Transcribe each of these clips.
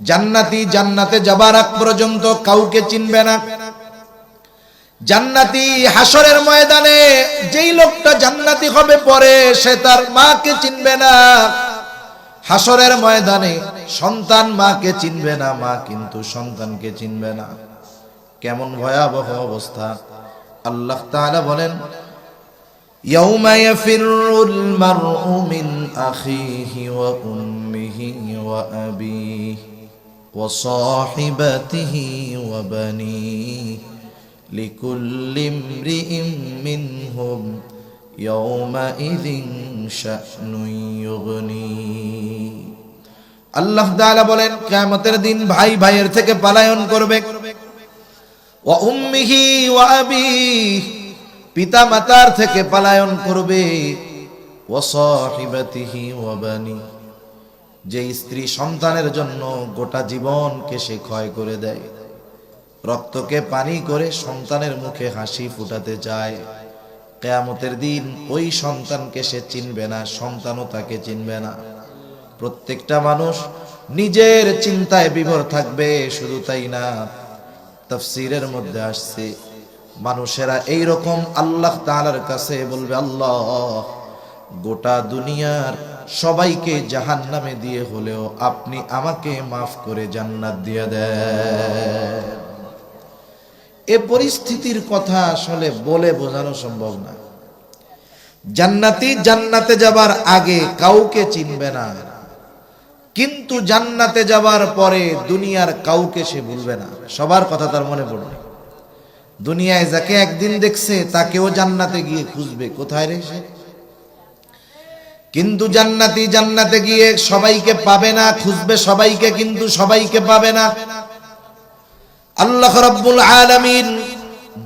জান্নাতি জান্নাতে যাবার আগ পর্যন্ত কাউকে চিনবে না। জান্নাতি হাসরের ময়দানে যেই লোকটা জান্নাতি হবে পরে সে তার মাকে চিনবে না। হাসরের ময়দানে সন্তান মাকে চিনবে না, মা কিন্তু সন্তানকে চিনবে না। কেমন ভয়াবহ অবস্থা। আল্লাহ তাআলা বলেন, ইয়াউমা ইয়াফিরুল মারউ মিন আখিহি ওয়া উম্মিহি ওয়া আবিহি وصاحبته وبنيه لكل امرئ منهم يومئذ شأن يغنيه আল্লাহ তাআলা বলেন কিয়ামতের দিন ভাই ভাইয়ের থেকে পালায়ন করবে ওয়া উম্মিহি ওয়া আবিহি পিতা মাতার থেকে পালায়ন করবে ওয়া সাহিবাতিহি ওয়া বানি যে স্ত্রী সন্তানের জন্য গোটা জীবনকে সে ক্ষয় করে দেয়। রক্তকে পানি করে সন্তানের মুখে হাসি ফুটাতে চায়। কেয়ামতের দিন ওই সন্তানকে সে চিনবে না, সন্তানও তাকে চিনবে না। প্রত্যেকটা মানুষ নিজের চিন্তায় বিভোর থাকবে, শুধু তাই না, তফসিরের মধ্যে আসছে। মানুষেরা এই রকম আল্লাহ তাআলার কাছে বলবে, আল্লাহ গোটা দুনিয়ার সবাইকে জাহান নামে দিয়ে হলেও আপনি আমাকে মাফ করে জান্নাত দিয়ে দেন। এ পরিস্থিতির কথা আসলে বলে বোঝানো সম্ভব না। জান্নাতি জান্নাতে যাবার আগে কাউকে চিনবে না। কিন্তু জান্নাতে যাবার পরে দুনিয়ার কাউকে সে ভুলবে না। সবার কথা তার মনে পড়বে। দুনিয়ায় যাকে একদিন দেখছে, তাকেও জান্নাতে গিয়ে খুঁজবে। কোথায় রে সে? কিন্তু জান্নাতি জান্নাতে গিয়ে সবাইকে পাবে না, খুঁজবে সবাইকে, কিন্তু সবাইকে পাবে না। আল্লাহ রাব্বুল আলামিন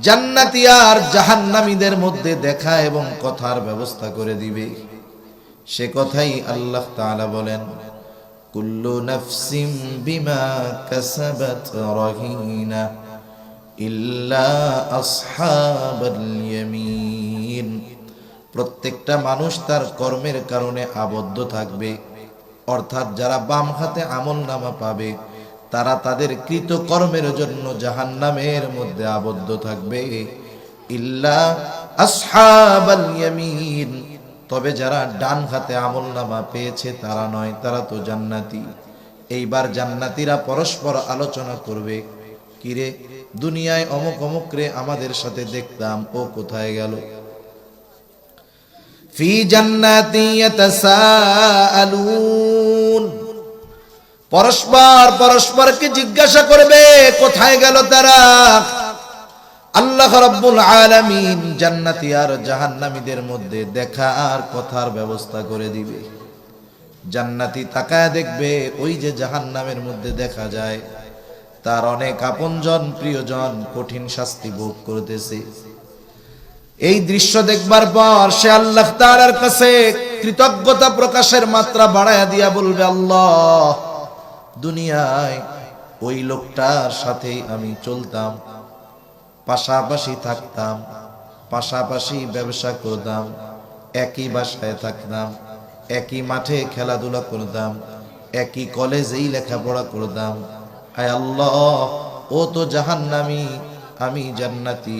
জান্নাতি আর জাহান্নামীদের মধ্যে দেখা এবং কথার ব্যবস্থা করে দিবে। সে কথাই আল্লাহ তাআলা বলেন, কুল্লু নাফসিম বিমা কাসাবাত রহিনা ইল্লা আসহাবাল ইয়ামিন। প্রত্যেকটা মানুষ তার কর্মের কারণে আবদ্ধ থাকবে। অর্থাৎ যারা বাম হাতে আমল নামা পাবে, তারা তাদের কৃত কর্মের জন্য জাহান্নামের মধ্যে আবদ্ধ থাকবে। ইল্লা তবে যারা ডান হাতে আমল নামা পেয়েছে, তারা নয়, তারা তো জান্নাতি। এইবার জান্নাতিরা পরস্পর আলোচনা করবে, কিরে, দুনিয়ায় অমুক অমুক রে আমাদের সাথে দেখতাম, ও কোথায় গেল? ফি জান্নাতি ইয়াতাসাআলুন। পরস্পর পরস্পরকে জিজ্ঞাসা করবে, কোথায় গেল তারা? আল্লাহ রাব্বুল আলামিন জান্নাতি আর জাহান্নামীদের মধ্যে দেখা আর কথার ব্যবস্থা করে দিবে। জান্নাতি তাকায় দেখবে, ওই যে জাহান্নামের মধ্যে দেখা যায়, তার অনেক আপনজন প্রিয়জন কঠিন শাস্তি ভোগ করতেছে। এই দৃশ্য দেখবার পর সে আল্লাহ তাআলার কাছে কৃতজ্ঞতা প্রকাশের মাত্রা বাড়ায়া দিয়া বলবে, আল্লাহ, দুনিয়ায় ওই লোকটার সাথেই আমি চলতাম, পাশাপাশি থাকতাম, পাশাপাশি ব্যবসা করতাম, একই বাসায় থাকতাম, একই মাঠে খেলাধুলা করতাম, একই কলেজেই লেখাপড়া করতাম। আয় আল্লাহ, ও তো জাহান্নামি, আমি জান্নাতি।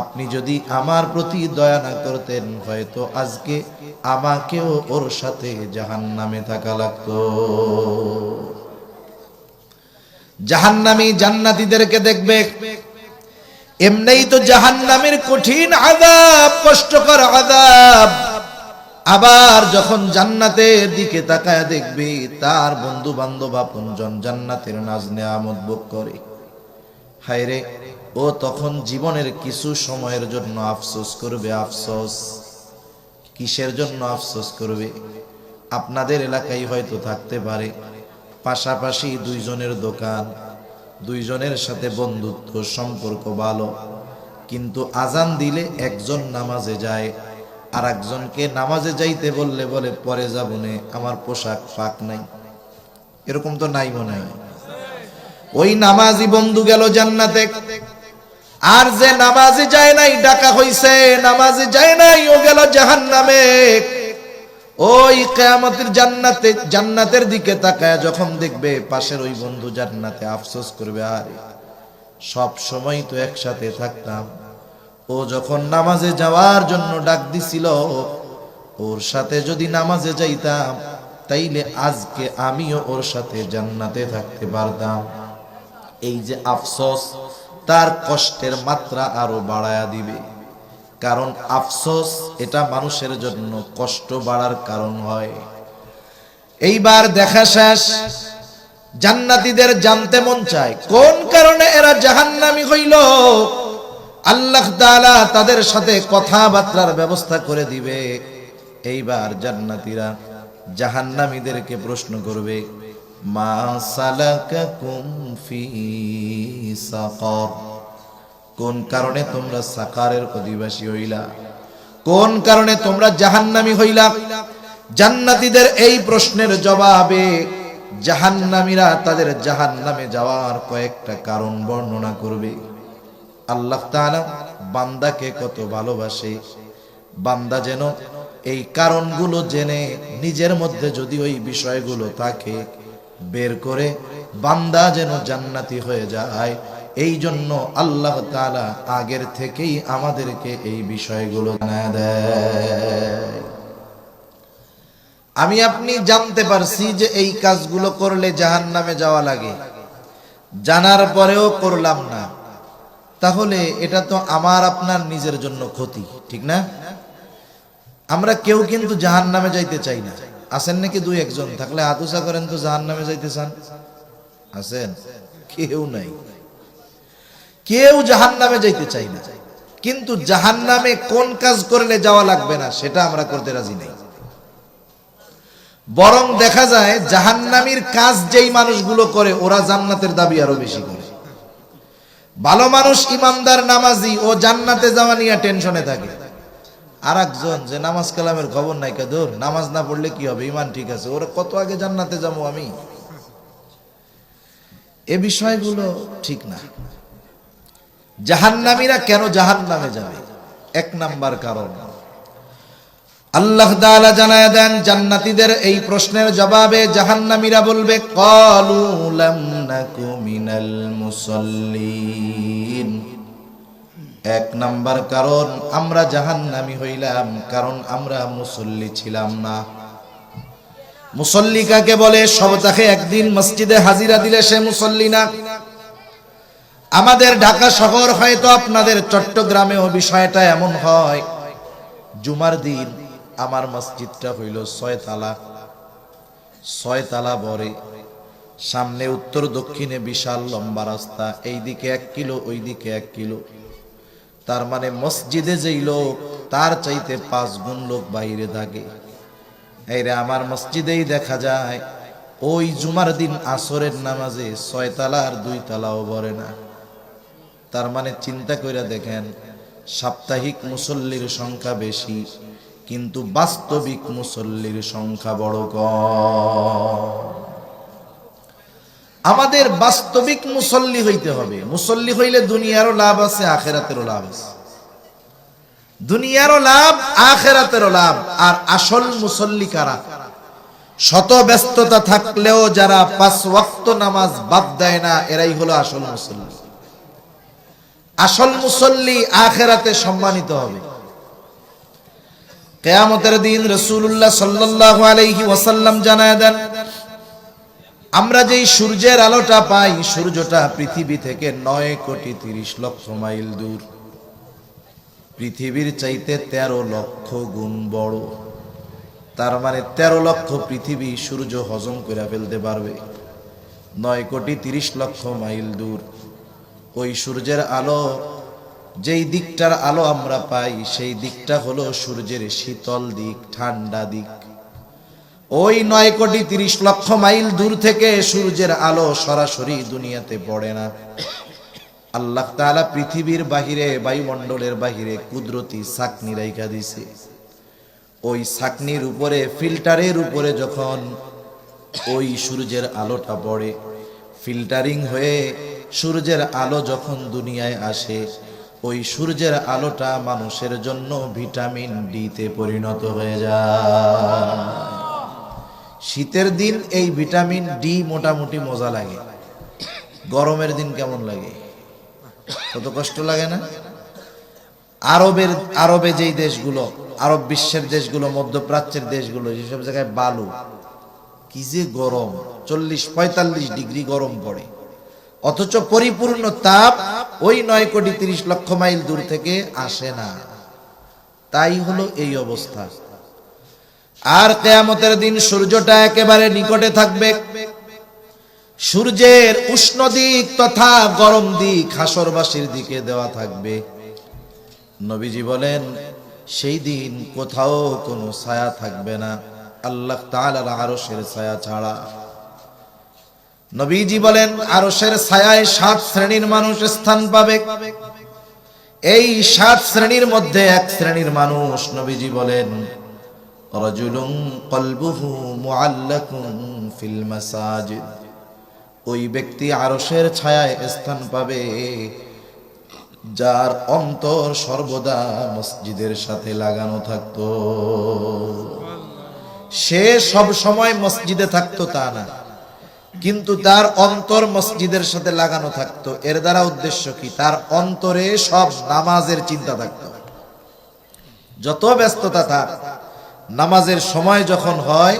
আপনি যদি আমার প্রতি দয়া না করতেন, হয়তো আজকে আমাকেও ওর সাথে জাহান্নামে থাকা লাগতো। জাহান্নামী জান্নাতীদেরকে দেখবে। এমনিই তো জাহান্নামের কঠিন আদাব কষ্টকর আদাব আবার যখন জান্নাতের দিকে তাকায় দেখবে, তার বন্ধু বান্ধব আপনজন জান্নাতের নাজ নেয়ামত ভোগ করে। হায়রে ও তখন জীবনের কিছু সময়ের জন্য আফসোস করবে, আফসোস। কিসের জন্য আফসোস করবে? আপনাদের এলাকায় হয়তো থাকতে পারে। পাশাপাশি দুইজনের দোকান, দুইজনের সাথে বন্ধুত্ব, সম্পর্ক ভালো। কিন্তু আজান দিলে একজন নামাজে যায় আর একজনকে নামাজে যাইতে বললে বলে, পরে যাবনে আমার পোশাক পাক নাই। এরকম তো নাই। মনে হয় ওই নামাজি বন্ধু গেল জান্নাতে। আর যে নামাজে যায় নাই, ডাকা হইছে, নামাজে যায় নাই, ও গেল জাহান্নামে। ওই কেয়ামতের জান্নাতে, জান্নাতের দিকে তাকায় যখন দেখবে পাশের ওই বন্ধু জান্নাতে আফসোস করবে, আরে, সব সময় তো একসাথে থাকতাম। ও যখন নামাজে যাওয়ার জন্য ডাক দিছিল, ওর সাথে যদি নামাজে যাইতাম, তাইলে আজকে আমিও ওর সাথে জান্নাতে থাকতে পারতাম। এই যে আফসোস তার কষ্টের মাত্রা আরও বাড়ায়া দিবে। কারণ আফসোস, এটা মানুষের জন্য কষ্ট বাড়ার কারণ হয়। এইবার দেখা শেষ। জান্নাতীদের জানতে মন চায়, কোন কারণে এরা জাহান্নামী হইল? আল্লাহ তাআলা তাদের সাথে কথাবার্তার ব্যবস্থা করে দিবে। এইবার জান্নাতীরা জাহান্নামীদেরকে প্রশ্ন করবে মা সালাকাকুম ফি সাকার। কোন কারণে তোমরা সাকারের অধিবাসী হইলা? কোন কারণে তোমরা জাহান্নামী হইলা? জান্নাতীদের এই প্রশ্নের জবাবে জাহান্নামীরা তাদের জাহান্নামে যাওয়ার কয়েকটা কারণ বর্ণনা করবে। আল্লাহ তাআলা বান্দাকে কত ভালোবাসে। বান্দা যেন এই কারণগুলো জেনে নিজের মধ্যে যদি ওই বিষয়গুলো থাকে বের করে বান্দা যেন জান্নাতি হয়ে যায়। এই জন্য আল্লাহ তাআলা আগের থেকেই আমাদেরকে এই বিষয়গুলো জানা দেয়। আমি আপনি জানতে পারছি যে এই কাজগুলো করলে জাহান নামে যাওয়া লাগে। জানার পরেও করলাম না। তাহলে এটা তো আমার, আপনার নিজের জন্য ক্ষতি, ঠিক না? আমরা কেউ কিন্তু জাহান নামে যাইতে চাই না। আছেন নাকি দুই একজন? থাকলে আতুসা করেন তো জাহান নামে যাইতে চান আছেন? কেউ নাই। কেউ জাহান নামে যাইতে চাই না। কিন্তু জাহান নামে কোন কাজ করলে যাওয়া লাগবে না, সেটা আমরা করতে রাজি নেই। বরং দেখা যায়, জাহান্নামীর কাজ যেই মানুষগুলো করে, ওরা জান্নাতের দাবি আরও বেশি করে। ভালো মানুষ ইমানদার নামাজি, ও জান্নাতে যাওয়া নিয়ে টেনশনে থাকে। আর একজন যে নামাজ কালামের খবর নাই কাদুর নামাজ না পড়লে কি হবে? ইমান ঠিক আছে। ওরা কত আগে জান্নাতে যাব আমি? এ বিষয়গুলো ঠিক না। জাহান্নামীরা কেন জাহান্নামে যাবে? এক নাম্বার কারণ। আল্লাহ তাআলা জানায় দেন, জান্নাতীদের এই প্রশ্নের জবাবে জাহান্নামীরা বলবে ক্বালু লাম নাকু মিনাল মুসাল্লিন। এক নাম্বার কারণ, আমরা জাহান্নামী হইলাম, কারণ আমরা মুসল্লি ছিলাম না। মুসল্লি কাকে বলে? সপ্তাহে একদিন মসজিদে হাজিরা দিলে সে মুসল্লি না। আমাদের ঢাকা শহর হয়তো আপনাদের চট্টগ্রামেও বিষয়টা এমন হয়, জুমার দিন আমার মসজিদটা হইল ছয়তালা। ছয়তালা বরে সামনে উত্তর দক্ষিণে বিশাল লম্বা রাস্তা, এইদিকে এক কিলো, ওইদিকে এক কিলো। তার মানে মসজিদে যেই লোক, তার চাইতে পাঁচ গুণ লোক বাইরে থাকে। এই রে আমার মসজিদেই দেখা যায়, ওই জুমার দিন আসরের নামাজে ছয়তালা আর দুই তালাও ভরে না। তার মানে চিন্তা করে দেখেন, সাপ্তাহিক মুসল্লির সংখ্যা বেশি, কিন্তু বাস্তবিক মুসল্লির সংখ্যা বড় কম। আমাদের বাস্তবিক মুসল্লি হইতে হবে। মুসল্লি হইলে দুনিয়ারও লাভ আছে, আখেরাতেরও লাভ আছে। দুনিয়ারও লাভ, আখেরাতেরও লাভ। আর আসল মুসল্লি কারা? শত ব্যস্ততা থাকলেও যারা পাঁচ ওয়াক্ত নামাজ বাদ দেয় না, এরাই হলো আসল মুসল্লি। আসল মুসল্লি আখেরাতে সম্মানিত হবে। কেয়ামতের দিন রসুল্লাহ সাল্লাহ আলাইহি ওয়াসাল্লাম জানায় দেন আমরা যেই সূর্যের আলোটা পাই, সূর্যটা পৃথিবী থেকে নয় কোটি তিরিশ লক্ষ মাইল দূর। পৃথিবীর চাইতে তেরো লক্ষ গুণ বড়। তার মানে তেরো লক্ষ পৃথিবী সূর্য হজম করে ফেলতে পারবে। নয় কোটি তিরিশ লক্ষ মাইল দূর। ওই সূর্যের আলো, যেই দিকটার আলো আমরা পাই, সেই দিকটা হলো সূর্যের শীতল দিক, ঠান্ডা দিক। ওই নয় কোটি তিরিশ লক্ষ মাইল দূর থেকে সূর্যের আলো সরাসরি দুনিয়াতে পড়ে না। আল্লাহ তাআলা পৃথিবীর বাহিরে, বায়ুমণ্ডলের বাহিরে কুদরতি সাকনি রাইখা দিছে ওই সাকনির উপরে, ফিল্টারের উপরে যখন ওই সূর্যের আলোটা পড়ে, ফিল্টারিং হয়ে সূর্যের আলো যখন দুনিয়ায় আসে, ওই সূর্যের আলোটা মানুষের জন্য ভিটামিন ডিতে পরিণত হয়ে যায়। শীতের দিন এই ভিটামিন ডি মোটামুটি মজা লাগে। গরমের দিন কেমন লাগে? কত কষ্ট লাগে না? আরবের, আরবে যেই দেশগুলো, আরব বিশ্বের দেশগুলো, মধ্যপ্রাচ্যের দেশগুলো, যেসব জায়গায় বালু, কি যে গরম, চল্লিশ, পঁয়তাল্লিশ ডিগ্রি গরম পড়ে। অথচ পরিপূর্ণ তাপ ওই নয় কোটি তিরিশ লক্ষ মাইল দূর থেকে আসে না। তাই হলো এই অবস্থা। আর কেয়ামতের দিন সূর্যটা একেবারে নিকটে থাকবে। সূর্যের উষ্ণ দিক তথা গরম দিক হাসরবাসীর দিকে দেওয়া থাকবে। নবীজি বলেন, সেই দিন কোথাও কোনো ছায়া থাকবে না। আল্লাহ তাআলার আরশের ছায়া ছাড়া। নবীজি বলেন, আরশের ছায়ায় সাত শ্রেণির মানুষ স্থান পাবে। এই সাত শ্রেণির মধ্যে এক শ্রেণির মানুষ, নবীজি বলেন রজুলুন কলবুহু মুআল্লাকুন ফিল মাসাজিদ। ওই ব্যক্তি আরশের ছায়ায় স্থান পাবে, যার অন্তর সর্বদা মসজিদের সাথে লাগানো থাকতো। সে সব সময় মসজিদে থাকতো তা না, কিন্তু তার অন্তর মসজিদের সাথে লাগানো থাকতো। এর দ্বারা উদ্দেশ্য কি? তার অন্তরে সব নামাজের চিন্তা থাকতো। যত ব্যস্ততা থাক নামাজের সময় যখন হয়,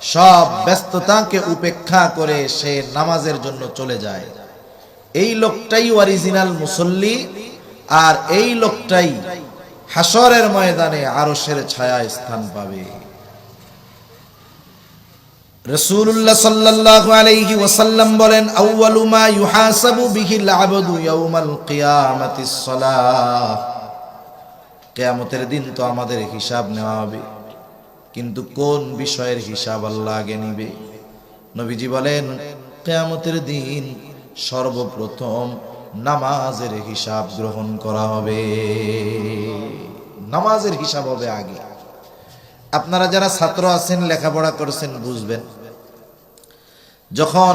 সব ব্যস্ততাকে উপেক্ষা করে সে নামাজের জন্য চলে যায়। এই লোকটাই অরিজিনাল মুসল্লি, আর এই লোকটাই হাসরের ময়দানে আরশের ছায়া স্থান পাবে। কিয়ামতের দিন তো আমাদের হিসাব নেওয়া হবে। কিন্তু কোন বিষয়ের হিসাব আল্লাহ আগে নিবে? নবীজি বলেন, কেয়ামতের দিন সর্বপ্রথম নামাজের হিসাব গ্রহণ করা হবে। নামাজের হিসাব হবে আগে। আপনারা যারা ছাত্র আছেন, লেখাপড়া করছেন, বুঝবেন। যখন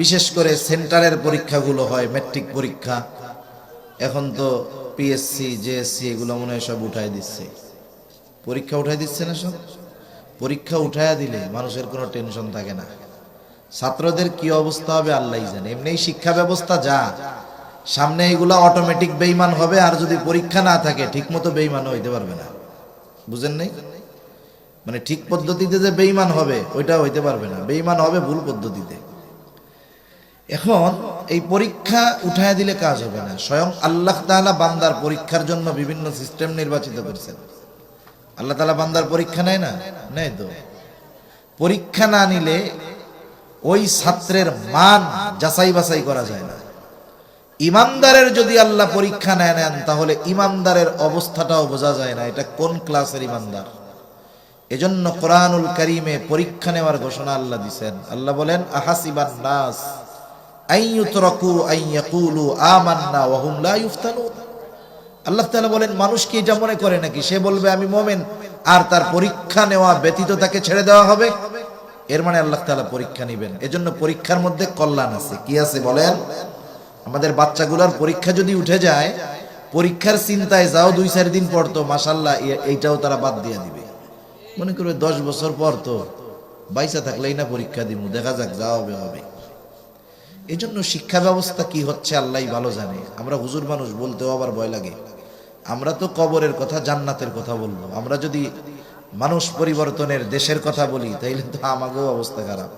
বিশেষ করে সেন্টারের পরীক্ষাগুলো হয় ম্যাট্রিক পরীক্ষা, এখন তো পিএসসি জেএসসি এগুলো মনে হয় সব উঠাই দিচ্ছে। পরীক্ষা উঠাই দিচ্ছে না সব? পরীক্ষা উঠাইয়া দিলে মানুষের কোনো টেনশন থাকে না। ছাত্রদের কি অবস্থা হবে আল্লাহ জানে। এমনি শিক্ষা ব্যবস্থা যা। সামনে এগুলা অটোমেটিক বেইমান হবে আর যদি পরীক্ষা না থাকে, ঠিকমতো বেইমান হইতে পারবে না। বুঝেন নাই? মানে ঠিক পদ্ধতিতে যে বেইমান হবে ওইটা হইতে পারবে না। বেইমান হবে ভুল পদ্ধতিতে। এখন এই পরীক্ষা উঠায় দিলে কাজ হবে না। স্বয়ং আল্লাহ তাআলা বান্দার পরীক্ষার জন্য বিভিন্ন সিস্টেম নির্বাচিত করেছেন। আল্লাহ তালা বান্দার পরীক্ষা নেয় না? নেয় তো। পরীক্ষা না নিলে ওই ছাত্রের মান যাচাই বাছাই করা যায় না। ইমানদারের যদি আল্লাহ পরীক্ষা নেয় নেন, তাহলে ইমানদারের অবস্থাটাও বোঝা যায় না, এটা কোন ক্লাসের ইমানদার। এজন্য কোরআনুল করিমে পরীক্ষা নেওয়ার ঘোষণা আল্লাহ দিছেন। আল্লাহ বলেন, আহাসিবান নাস আইয়ুতরাকু আইয়াকুলু আমান্না ওয়া লা ইফতানুন আল্লাহ তাআলা বলেন, মানুষ কি এটা মনে করে নাকি? সে বলবে, আমি মোমেন। আর তার পরীক্ষা নেওয়া ব্যতীত তাকে ছেড়ে দেওয়া হবে। এর মানে আল্লাহ তাআলা পরীক্ষা নেবেন। এজন্য পরীক্ষার মধ্যে কল্যাণ আছে। কি আছে বলেন? আমাদের বাচ্চাগুলোর পরীক্ষা যদি উঠে যায়, পরীক্ষার চিন্তায় যাও দুই চার দিন পর তো মাসাল্লাহ এইটাও তারা বাদ দিয়ে দিবে। মনে করবে দশ বছর পর তো বাইসা থাকলেই না পরীক্ষা দিব দেখা যাক যা হবে হবে। এই জন্য শিক্ষা ব্যবস্থা কি হচ্ছে আল্লাহ ভালো জানে। আমরা হুজুর মানুষ, বলতেও আবার ভয় লাগে। আমরা তো কবরের কথা, জান্নাতের কথা বলব। আমরা যদি মানুষ পরিবর্তনের দেশের কথা বলি, তাইলে তো আমাকেও অবস্থা খারাপ।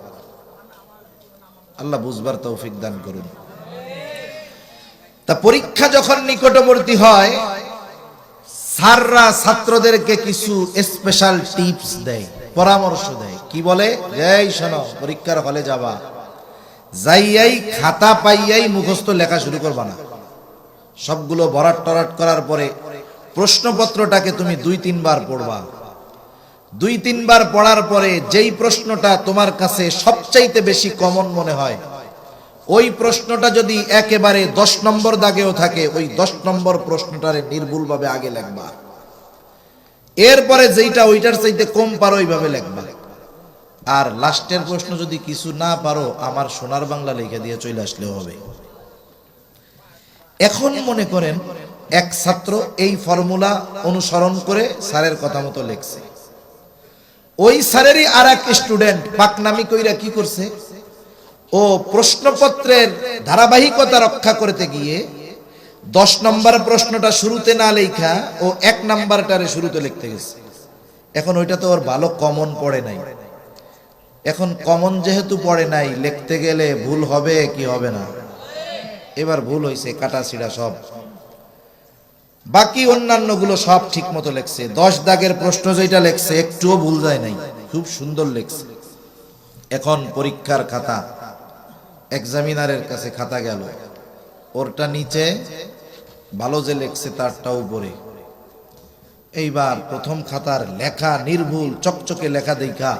আল্লাহ বুঝবার তৌফিক দান করুন। তা পরীক্ষা যখন নিকটবর্তী হয়, স্যাররা ছাত্রদেরকে কিছু স্পেশাল টিপস দেয়, পরামর্শ দেয়। কি বলে? এই শোনো, পরীক্ষার হলে যাবা। যাইয়াই খাতা পাইয়াই মুখস্থ লেখা শুরু করবা না। সবগুলো ভরাট টরাট করার পরে প্রশ্নপত্রটাকে তুমি দুই তিনবার পড়বা। দুই তিনবার পড়ার পরে যেই প্রশ্নটা তোমার কাছে সবচাইতে বেশি কমন মনে হয়, ওই প্রশ্নটা যদি একেবারে দশ নম্বর দাগেও থাকে, ওই দশ নম্বর প্রশ্নটারে নির্ভুলভাবে আগে লেখবা। এরপরে যেইটা ওইটার চাইতে কম পারো ওইভাবে লেখবা। আর লাস্টের প্রশ্ন যদি কিছু না পারো, আমার সোনার বাংলা লিখে দিয়ে চলে আসলেও হবে। এখন মনে করেন এক ছাত্র এই ফর্মুলা অনুসরণ করে স্যারের কথা মতো লেখছে। ওই স্যারেরই আর এক স্টুডেন্ট পাকনামি কইরা কি করছে? ও প্রশ্নপত্রের ধারাবাহিকতা রক্ষা করতে গিয়ে দশ নম্বর প্রশ্নটা শুরুতে না লেখা ও এক নাম্বারটারে শুরুতে লিখতে গেছে। এখন ওইটা তো ওর ভালো কমন পড়ে নাই। এখন কমন যেহেতু পড়ে নাই, লিখতে গেলে ভুল হবে কি হবে না? এবার ভুল হয়েছে কাটা ছিড়া সব। বাকি অন্যান্যগুলো সব ঠিক মতো লেখছে। দশ দাগের প্রশ্ন যেটা লেখছে, একটুও ভুল যায় নাই। খুব সুন্দর লেখছে। এখন পরীক্ষার খাতা। এক্সামিনারের কাছে খাতা গেল। ওরটা নিচে, ভালো যে লেখছে তারটা উপরে। এইবার প্রথম খাতার লেখা নির্ভুল, চকচকে লেখা দেখা।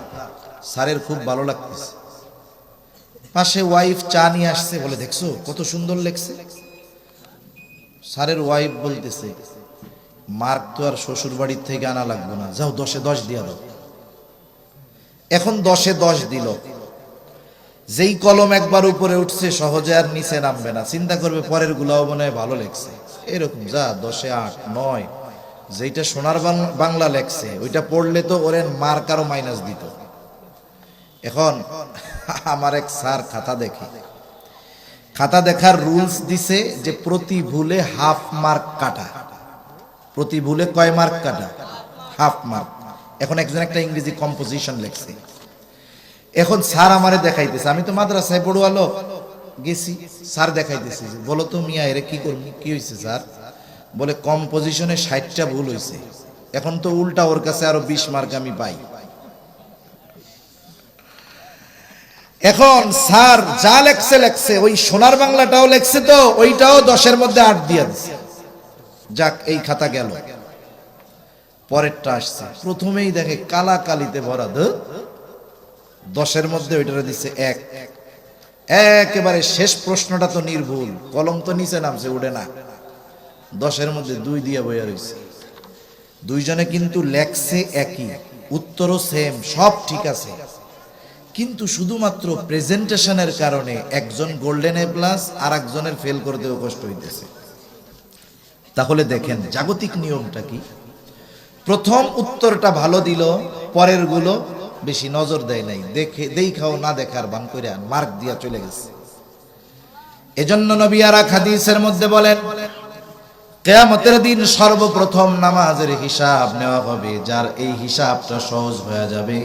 স্যারের খুব ভালো লাগতেছে। পাশে ওয়াইফ চা নিয়ে আসছে বলে দেখছ? কত সুন্দর লেখছে স্যারের ওয়াইফ বলতেছে মার্ক তো আর শ্বশুর বাড়ির থেকে আনা লাগবে না। যাও, দশে দশ দিয়া দাও। এখন দশে দশ দিল। যেই কলম একবার উপরে উঠছে, সহজে আর নিচে নামবে না। চিন্তা করবে, পরের গুলাও মনে হয় ভালো লেখছে এরকম, যা, দশে আট, নয়, যেইটা সোনার বাংলা লেখছে, ওইটা পড়লে তো ওরে মার্ক আরও মাইনাস দিত। এখন আমার এক স্যার খাতা দেখে। খাতা দেখার রুলস দিছে যে প্রতি ভুলে হাফ মার্ক কাটা। প্রতি ভুলে কয় মার্ক কাটা? Half mark. এখন একজন একটা ইংরেজি কম্পোজিশন লেখছে। এখন স্যার আমারে দেখাইতেছে। আমি তো মাদ্রাসায় পড়ুয়া লোক। গেছি, স্যার দেখাইতেছে বলো তো মিয়া, এরে কি করবি? কি হয়েছে স্যার? বলে কম্পোজিশনে ষাটটা ভুল হয়েছে এখন তো উল্টা ওর কাছে আরও বিশ মার্ক আমি পাই। এখন স্যার যা লেখছে লেখছে। ওই সোনার বাংলাটাও লেখছে তো, ওইটাও দশের মধ্যে আট দিয়ে যাক, এই খাতা গেল। পরেরটা আসছে। প্রথমেই দেখে কালা কালিতে ভরা দশের মধ্যে ওইটা দিচ্ছে এক। একেবারে শেষ প্রশ্নটা তো নির্ভুল। কলম তো নিচে নামছে উঠে না। দশের মধ্যে দুই দিয়ে বইয়া রয়েছে দুইজনে কিন্তু লেখছে একই। উত্তরও সেম সব ঠিক আছে। কিন্তু শুধুমাত্র প্রেজেন্টেশনের কারণে একজন গোল্ডেন এ প্লাস আর একজনের ফেল করতেও কষ্ট হইতেছে। তাহলে দেখেন, জাগতিক নিয়মটা কি? প্রথম উত্তরটা ভালো দিল, পরেরগুলো বেশি নজর দেয় নাই। দেখে, দেখাও না দেখার বান করে মার্ক দিয়া চলে গেছে। এজন্য নবী আর হাদিসের মধ্যে বলেন, কেয়ামতের দিন সর্বপ্রথম নামাজের হিসাব নেওয়া হবে, যার এই হিসাবটা সহজ হয়ে যাবে।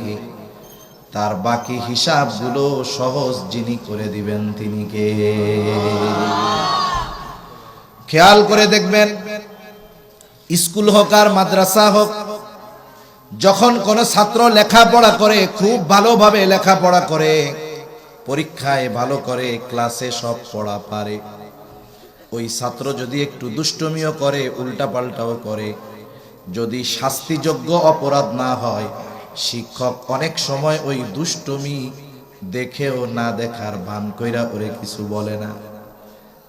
তার বাকি হিসাবগুলো সহজ যিনি করে দিবেন তিনি কে? খেয়াল করে দেখবেন, স্কুল হোক আর মাদ্রাসা হোক, যখন কোনো ছাত্র লেখাপড়া করে, খুব ভালোভাবে লেখাপড়া করে, পরীক্ষায় ভালো করে, ক্লাসে সব পড়া পারে। ওই ছাত্র যদি একটু দুষ্টমিও করে, উল্টাপাল্টাও করে, যদি শাস্তিযোগ্য অপরাধ না হয় শিক্ষক অনেক সময় ওই দুষ্টমি দেখেও না দেখার ভান কইরা ওরে কিছু বলে না।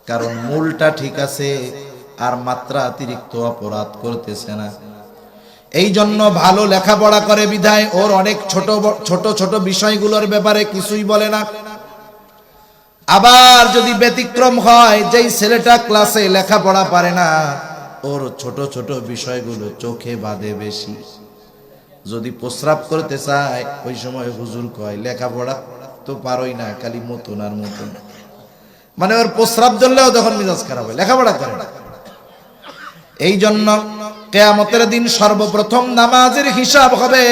কারণ মূলটা ঠিক আছে আর মাত্রা অতিরিক্ত অপরাধ করতেছে না। এই জন্য ভালো লেখাপড়া করে বিধায় ওর অনেক ছোট ছোট ছোট বিষয়গুলোর ব্যাপারে কিছুই বলে না। আবার যদি ব্যতিক্রম হয়, যেই ছেলেটা ক্লাসে লেখাপড়া পারে না, ওর ছোট ছোট বিষয়গুলো চোখে বাঁধে বেশি। যদি প্রস্রাব করতে চায়, ওই সময় হুজুর কয়, লেখাপড়া তো পারোই না, খালি মতন আর মতন। মানে ওর প্রস্রাব ধরলেও তখন মিজাজ খারাপ হয়, লেখাপড়া করে না। এই জন্য কেয়ামতের দিন সর্বপ্রথম নামাজের হিসাব হবে।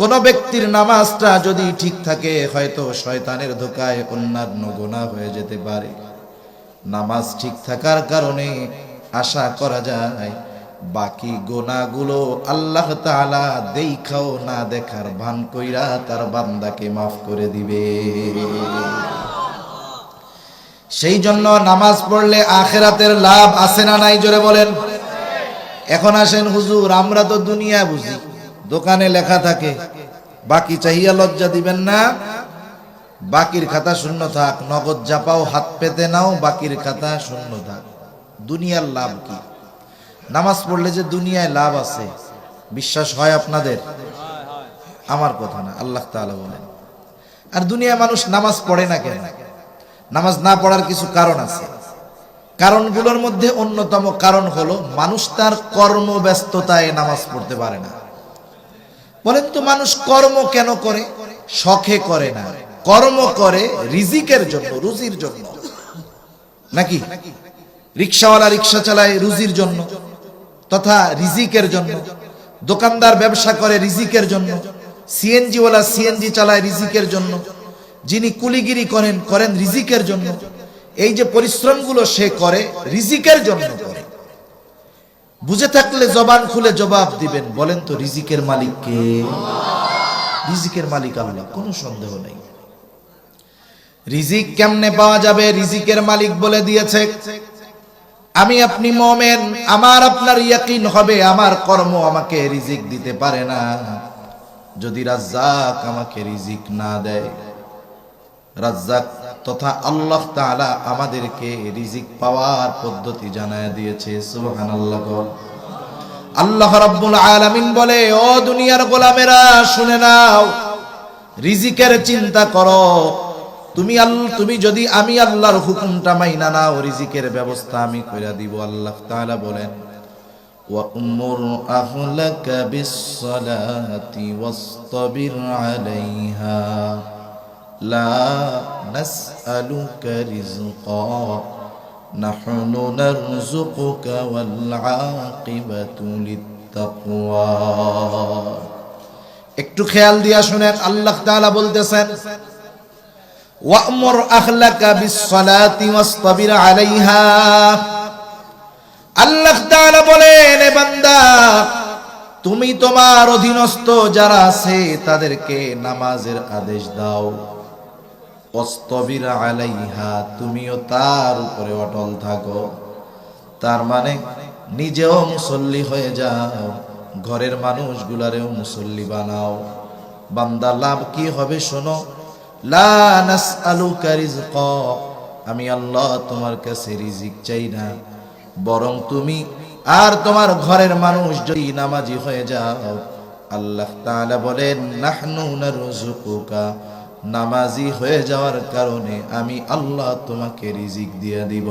কোন ব্যক্তির নামাজটা যদি ঠিক থাকে, হয়তো শয়তানের ধোকায় অন্যান্য গোনা হয়ে যেতে পারে। নামাজ ঠিক থাকার কারণে আশা করা যায় বাকি গোনাগুলো আল্লাহ তাআলা দেখাও না দেখার ভান কইরা তার বান্দাকে মাফ করে দিবে। সেই জন্য নামাজ পড়লে আখেরাতের লাভ আছে না নাই, জোরে বলেন। এখন আসেন, হুজুর, আমরা তো দুনিয়া বুঝি, দোকানে লেখা থাকে, বাকি চাহিয়া লজ্জা দিবেন না। বাকির খাতা শূন্য থাক, নগদ জাপাও হাত পেতে নাও, বাকির খাতা শূন্য থাক। দুনিয়ার লাভ কি? নামাজ পড়লে যে দুনিয়ায় লাভ আছে, বিশ্বাস হয় আপনাদের? আমার কথা না, আল্লাহ তাআলা বলেন। আর দুনিয়া মানুষ নামাজ পড়ে না কেন? নামাজ না পড়ার কিছু কারণ আছে। কারণগুলোর মধ্যে অন্যতম কারণ হলো, মানুষ তার কর্মব্যস্ততায় নামাজ পড়তে পারে না। বলেন তো, মানুষ কর্ম কেন করে? শখে করে না। কর্ম করে রিজিকের জন্য, রুজির জন্য। নাকি? রিক্সাওয়ালা রিক্সা চালায় রুজির জন্য। তথা রিজিকের জন্য। দোকানদার ব্যবসা করে রিজিকের জন্য। সিএনজি ওয়ালা সিএনজি চালায় রিজিকের জন্য। যিনি কুলিগিরি করেন করেন রিজিকের জন্য। এই যে পরিশ্রমগুলো সে করে, রিজিকের জন্য করে। বুঝে থাকলে জবান খুলে জবাব দিবেন, বলেন তো রিজিকের মালিক কে? রিজিকের মালিক আল্লাহ, কোনো সন্দেহ নেই। রিজিক কেমনে পাওয়া যাবে? রিজিকের মালিক বলে দিয়েছে। আমি আপনি মোমেন, আমার আপনার ইয়াকিন হবে, আমার কর্ম আমাকে রিজিক দিতে পারে না। যদি রাজ্জাক আমাকে রিজিক না দেয়, রাজ্জাক তথা আল্লাহ তাআলা আমাদেরকে রিজিক পাওয়ার পদ্ধতি জানায় দিয়েছে, সুবহানাল্লাহ আল্লাহ রাব্বুল আলামিন বলে, ও দুনিয়ার গোলামেরা, শুনে নাও, রিজিকের চিন্তা করো তুমি আল্লাহ তুমি যদি আমি আল্লাহর হুকুমটা মাইনা নাও রিজিকের ব্যবস্থা আমি কইরা দিব আল্লাহ তাআলা বলেন وأمر أهلك بالصلاة واصطبر عليها لا نسألك رزقا نحن نرزقك والعاقبة للتقوى একটু খেয়াল দিয়া শুনেন আল্লাহ তাআলা বলতেছেন ওয়ামুর আখলাকা বিসসালাতি ওয়াসতাবির আলাইহা। আল্লাহ তাআলা বলেন, এ বান্দা, তুমি তোমার অধীনস্থ যারা আছে, তাদেরকে নামাজের আদেশ দাও। অস্তবির আলাইহা, তুমিও তার উপরে অটল থাকো। তার মানে নিজেও মুসল্লি হয়ে যাও, ঘরের মানুষগুলারেও মুসল্লি বানাও। বান্দা, লাভ কি হবে শোনো আমি আল্লাহ তোমার কাছে রিজিক চাই না। বরং তুমি আর তোমার ঘরের মানুষ যদি নামাজি হয়ে যাও, আল্লাহ বলেন নামাজি হয়ে যাওয়ার কারণে আমি আল্লাহ তোমাকে রিজিক দিয়ে দিব।